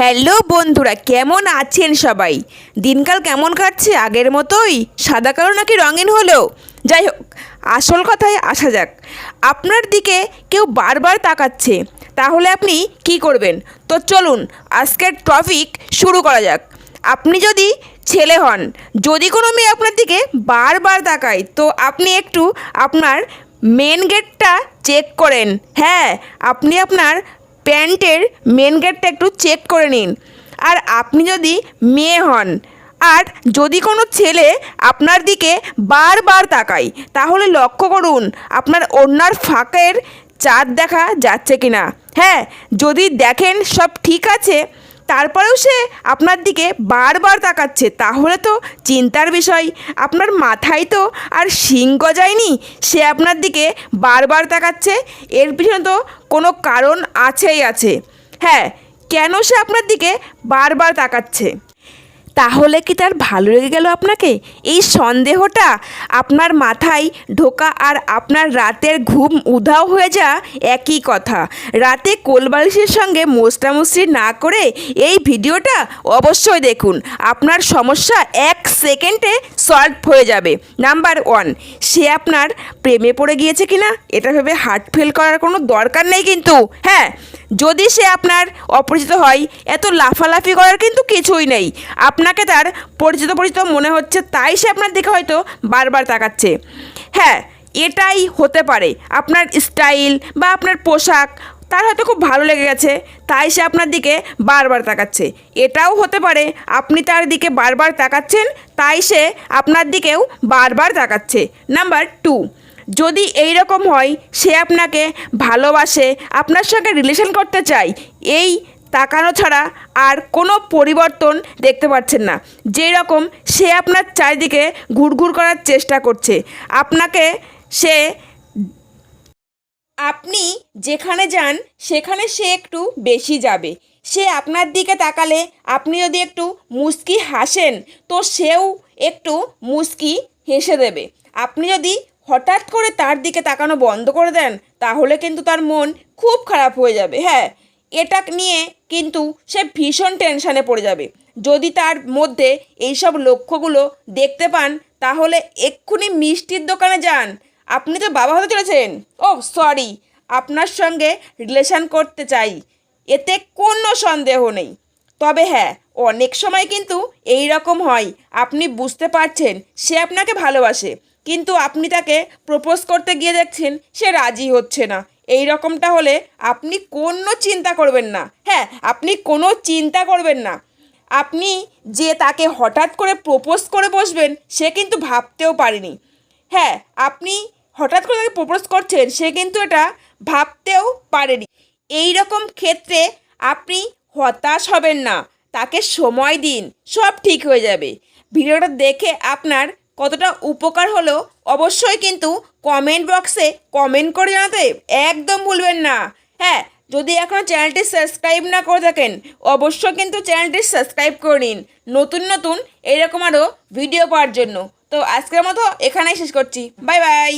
Hello বন্ধুরা, কেমন আছেন সবাই? দিনকাল কেমন কাটছে আগের মতোই? সাদা কালো নাকি রঙিন হলো? যাই হোক, আসল কথায় আসা যাক। আপনার দিকে কেউ বারবার তাকাচ্ছে, তাহলে আপনি কি করবেন? তো চলুন, আজকের টপিক শুরু করা যাক। আপনি যদি ছেলে হন, যদি কোনো মেয়ে আপনার দিকে বারবার তাকায়, তো আপনি একটু আপনার মেন গেটটা চেক করেন। হ্যাঁ আপনি আপনার প্যান্টের মেন গেটটা একটু চেক করে নিন। আর আপনি যদি মেয়ে হন, আর যদি কোনো ছেলে আপনার দিকে বারবার তাকায়, তাহলে লক্ষ্য করুন আপনার অন্যার ফাঁকের চাঁদ দেখা যাচ্ছে কি না হ্যাঁ যদি দেখেন সব ঠিক আছে তারপরেও সে আপনার দিকে বারবার তাকাচ্ছে। তাহলে তো চিন্তার বিষয়। আপনার মাথায় তো আর শিং গজায়নি। সে আপনার দিকে বারবার তাকাচ্ছে। এর পিছনে তো কোনো কারণ আছেই আছে। হ্যাঁ কেন সে আপনার দিকে বারবার তাকাচ্ছে? তাহলে কি তার ভালো লেগে গেল আপনাকে? এই সন্দেহটা আপনার মাথায় ঢোকা আর আপনার রাতের ঘুম উধাও হয়ে যা একই কথা। রাতে কোলবালিশের সঙ্গে মোস্টামুস্তি না করে এই ভিডিওটা অবশ্যই দেখুন। আপনার সমস্যা এক সেকেন্ডে সলভ হয়ে যাবে। নাম্বার ওয়ান, সে আপনার প্রেমে পড়ে গিয়েছে কিনা? এটা ভেবে হার্ট ফেল করার কোনো দরকার নেই কিন্তু। হ্যাঁ যদি সে আপনার অপরিচিত হয়, এত লাফালাফি করার কিন্তু কিছুই নেই। আপনাকে তার পরিচিত পরিচিত মনে হচ্ছে, তাই সে আপনার দিকে হয়তো বারবার তাকাচ্ছে। হ্যাঁ এটাই হতে পারে। আপনার স্টাইল বা আপনার পোশাক, তার হয়তো খুব ভালো লেগে গেছে, তাই সে আপনার দিকে বারবার তাকাচ্ছে। এটাও হতে পারে, আপনি তার দিকে বারবার তাকাচ্ছেন, তাই সে আপনার দিকেও বারবার তাকাচ্ছে। নাম্বার টু, যদি এই রকম হয়, সে আপনাকে ভালোবাসে, আপনার সঙ্গে রিলেশন করতে চায়, এই তাকানো ছাড়া আর কোনো পরিবর্তন দেখতে পাচ্ছেন না। যেই রকম সে আপনার চারিদিকে ঘুরঘুর করার চেষ্টা করছে। আপনাকে সে আপনি যেখানে যান, সেখানে সে একটু বেশি যাবে। সে আপনার দিকে তাকালে আপনি যদি একটু মুস্কি হাসেন, তো সেও একটু মুস্কি হেসে দেবে। আপনি যদি হঠাৎ করে তার দিকে তাকানো বন্ধ করে দেন, তাহলে কিন্তু তার মন খুব খারাপ হয়ে যাবে হ্যাঁ। এটা নিয়ে কিন্তু সে ভীষণ টেনশানে পড়ে যাবে। যদি তার মধ্যে এইসব লক্ষ্যগুলো দেখতে পান, তাহলে এক্ষুনি মিষ্টির দোকানে যান। আপনি তো বাবা হতে চলেছেন। ও সরি, আপনার সঙ্গে রিলেশান করতে চাই। এতে কোনো সন্দেহ নেই। তবে হ্যাঁ অনেক সময় কিন্তু এই রকম হয়। আপনি বুঝতে পারছেন, সে আপনাকে ভালোবাসে। কিন্তু আপনি তাকে প্রপোজ করতে গিয়ে দেখছেন, সে রাজি হচ্ছে না। এই রকমটা হলে আপনি কোনো চিন্তা করবেন না। হ্যাঁ আপনি কোনো চিন্তা করবেন না। আপনি যে তাকে হঠাৎ করে প্রপোজ করে বসবেন, সে কিন্তু ভাবতেও পারেনি। হ্যাঁ আপনি হঠাৎ করে তাকে প্রপোজ করছেন সে কিন্তু এটা ভাবতেও পারেনি। এই রকম ক্ষেত্রে আপনি হতাশ হবেন না। তাকে সময় দিন, সব ঠিক হয়ে যাবে। ভিডিওটা দেখে আপনার কতটা উপকার হলো অবশ্যই কিন্তু কমেন্ট বক্সে কমেন্ট করে জানাতে একদম ভুলবেন না। হ্যাঁ যদি এখনও চ্যানেলটি সাবস্ক্রাইব না করে থাকেন, অবশ্যই কিন্তু চ্যানেলটি সাবস্ক্রাইব করে নিন। নতুন নতুন এরকম আরও ভিডিও পাওয়ার জন্য। তো আজকের মতো এখানেই শেষ করছি। Bye bye